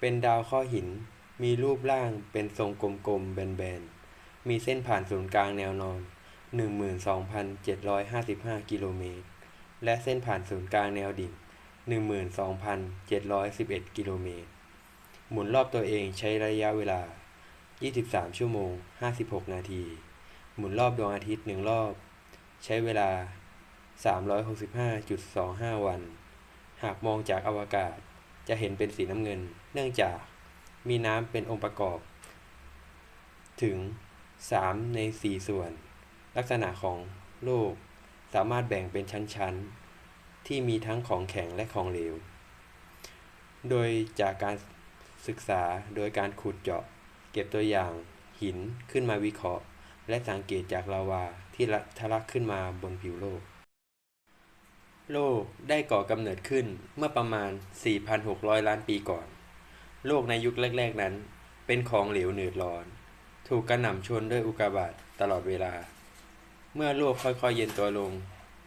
เป็นดาวข้อหิน มีรูปร่างเป็นทรงกลมๆแบนๆ มีเส้นผ่านศูนย์กลางแนวนอน 12,755 กิโลเมตร และเส้นผ่านศูนย์กลางแนวดิ่ง 12,711 กิโลเมตร หมุนรอบตัวเองใช้ระยะเวลา 23 ชั่วโมง 56 นาที หมุนรอบดวงอาทิตย์หนึ่งรอบ ใช้เวลา 365.25 วัน หากมองจากอวกาศ จะเห็นเป็นสีน้ำเงิน เนื่องจากมีน้ำเป็นองค์ประกอบ ถึง 3 ใน 4 ส่วน ลักษณะของโลกสามารถแบ่งเป็นชั้นๆ ที่มีทั้งของแข็งและของเหลว โดยจากการศึกษาโดยการขุดเจาะ เก็บตัวอย่างหินขึ้นมาวิเคราะห์ และสังเกตจากลาวาที่ทะลักขึ้นมาบนผิวโลก โลกได้ก่อกำเนิดขึ้นเมื่อประมาณ 4,600 ล้านปีก่อน โลกในยุคแรก ๆ นั้น เป็นของเหลวหนืดร้อน ถูกกระหน่ำชนด้วยอุกกาบาตตลอดเวลา เมื่อโลกค่อยๆเย็นตัวลง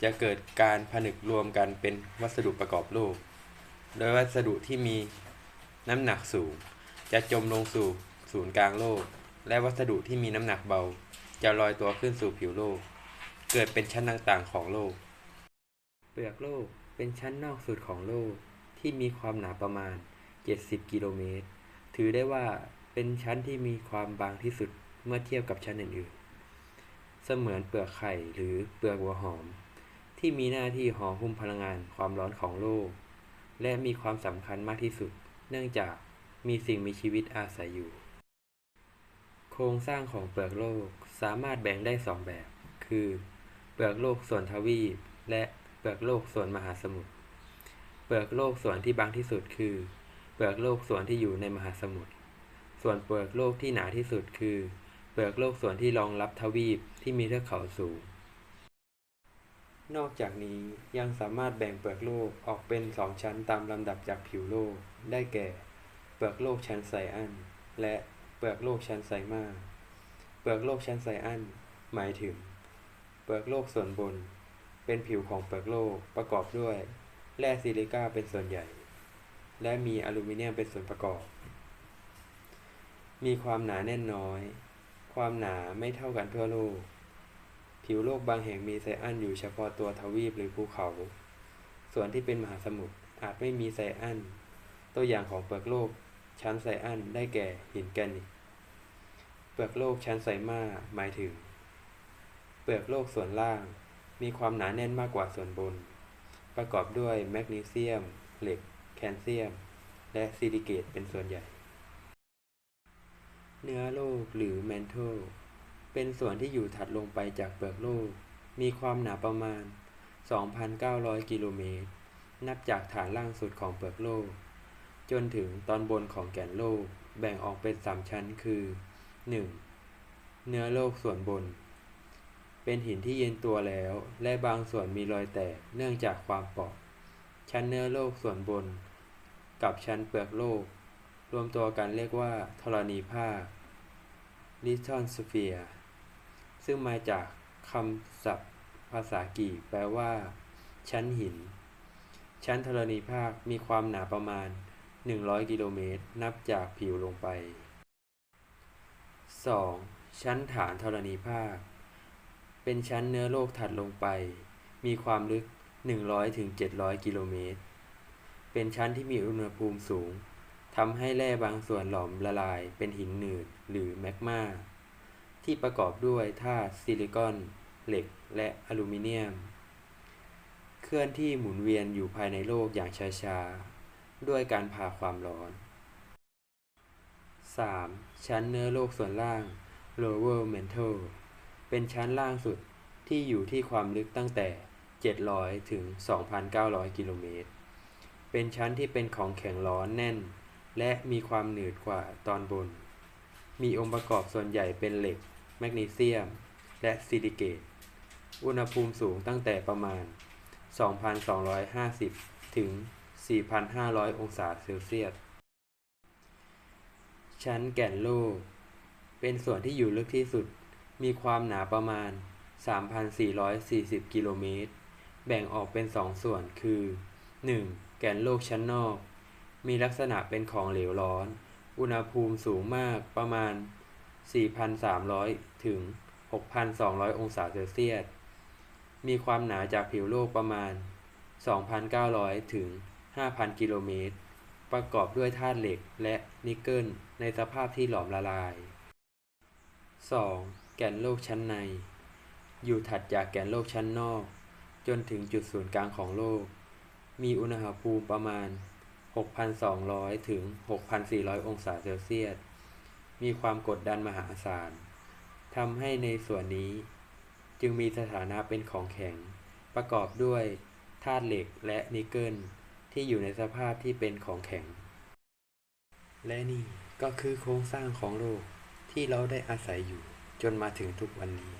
จะเกิดการผนึกรวมกันเป็นวัสดุประกอบโลก โดยวัสดุที่มีน้ำหนักสูง จะจมลงสู่ศูนย์กลางโลก และวัสดุที่มีน้ำหนักเบา จะลอยตัวขึ้นสู่ผิวโลก เกิดเป็นชั้นต่างๆของโลก ลือกโลกเป็นชั้นนอกสุดของโลกที่มีความหนาประมาณ 70 กิโลเมตร ถือได้ว่าเป็นชั้นที่มีความบางที่สุดเมื่อเทียบกับชั้นอื่นๆ เสมือนเปลือกไข่หรือเปลือกหัวหอม ที่มีหน้าที่ห่อหุ้มพลังงานความร้อนของโลก และมีความสำคัญมากที่สุด เนื่องจากมีสิ่งมีชีวิตอาศัยอยู่ โครงสร้างของเปลือกโลกสามารถแบ่งได้สองแบบ คือ เปลือกโลกส่วนทวีปและ ลือกโลกส่วนมหาสมุทร เปลือกโลกส่วนที่บางที่สุดคือ เปลือกโลกส่วนที่อยู่ในมหาสมุทร ส่วนเปลือกโลกที่หนาที่สุดคือ เปลือกโลกส่วนที่รองรับทวีปที่มีเทือกเขาสูง นอกจากนี้ยังสามารถแบ่งเปลือกโลกออกเป็นสองชั้นตามลำดับจากผิวโลก ได้แก่ เปลือกโลกชั้นไซอัน และเปลือกโลกชั้นไซมาเปลือกโลกชั้นไซอันหมายถึง เปลือกโลกส่วนบน เป็นผิวของเปลือกโลกประกอบด้วย แร่ซิลิก้าเป็นส่วนใหญ่ และมีอลูมิเนียมเป็นส่วนประกอบ มีความหนาแน่นน้อย ความหนาไม่เท่ากันทั่วโลก ผิวโลกบางแห่งมีไซอันอยู่เฉพาะตัวทวีปหรือภูเขา ส่วนที่เป็นมหาสมุทรอาจไม่มีไซอัน ตัวอย่างของเปลือกโลกชั้นไซอันได้แก่หินแกรนิตเปลือกโลกชั้นไซมาหมายถึง เปลือกโลกส่วนล่าง มีความหนาแน่นมากกว่าส่วนบน ประกอบด้วยแมกนีเซียม เหล็ก แคลเซียม และซิลิเกตเป็นส่วนใหญ่ เนื้อโลกหรือแมนโทลเป็นส่วนที่อยู่ถัดลงไปจากเปลือกโลก มีความหนาประมาณ 2,900 กิโลเมตร นับจากฐานล่างสุดของเปลือกโลก จนถึงตอนบนของแก่นโลก แบ่งออกเป็น 3 ชั้นคือ 1. เนื้อโลกส่วนบน เป็นหินที่เย็นตัวแล้ว และบางส่วนมีรอยแตกเนื่องจากความเปราะชั้นเนื้อโลกส่วนบน กับชั้นเปลือกโลก รวมตัวกันเรียกว่าธรณีภาค lithosphere ซึ่งมาจากคำศัพท์ภาษากรีกแปลว่า ชั้นหิน ชั้นธรณีภาคมีความหนาประมาณ 100 กิโลเมตร นับจากผิวลงไป 2. ชั้นฐานธรณีภาค เป็นชั้นเนื้อโลกถัดลงไป มีความลึก 100-700กิโลเมตร เป็นชั้นที่มีอุณหภูมิสูงทำให้แร่บางส่วนหลอมละลายเป็นหินหนืดหรือแมกมา ที่ประกอบด้วยธาตุซิลิคอน เหล็ก และอลูมิเนียม เคลื่อนที่หมุนเวียนอยู่ภายในโลกอย่างช้าๆ ด้วยการพาความร้อน 3. ชั้นเนื้อโลกส่วนล่าง lower mantle เป็นชั้นล่างสุดที่อยู่ที่ความลึกตั้งแต่ 700 ถึง 2,900 กิโลเมตร เป็นชั้นที่เป็นของแข็งร้อนแน่น และมีความหนืดกว่าตอนบน มีองค์ประกอบส่วนใหญ่เป็นเหล็ก แมกนีเซียม และซิลิเกต อุณหภูมิสูงตั้งแต่ประมาณ 2,250 ถึง 4,500 องศาเซลเซียส ชั้นแก่นโลก เป็นส่วนที่อยู่ลึกที่สุด มีความหนาประมาณ 3,440 กิโลเมตร แบ่งออกเป็นสองส่วนคือ 1. แกนโลกชั้นนอก มีลักษณะเป็นของเหลวร้อน อุณหภูมิสูงมากประมาณ 4,300 ถึง 6,200 องศาเซลเซียส มีความหนาจากผิวโลกประมาณ 2,900 ถึง 5,000 กิโลเมตร ประกอบด้วยธาตุเหล็กและนิกเกิลในสภาพที่หลอมละลาย 2. แก่นโลกชั้นใน อยู่ถัดจากแก่นโลกชั้นนอก จนถึงจุดศูนย์กลางของโลก มีอุณหภูมิประมาณ 6,200 ถึง 6,400 องศาเซลเซียส มีความกดดันมหาศาลทำให้ในส่วนนี้ จึงมีสถานะเป็นของแข็ง ประกอบด้วยธาตุเหล็กและนิกเกิลที่อยู่ในสภาพที่เป็นของแข็ง และนี่ก็คือโครงสร้างของโลกที่เราได้อาศัยอยู่ จนมาถึงทุกวันนี้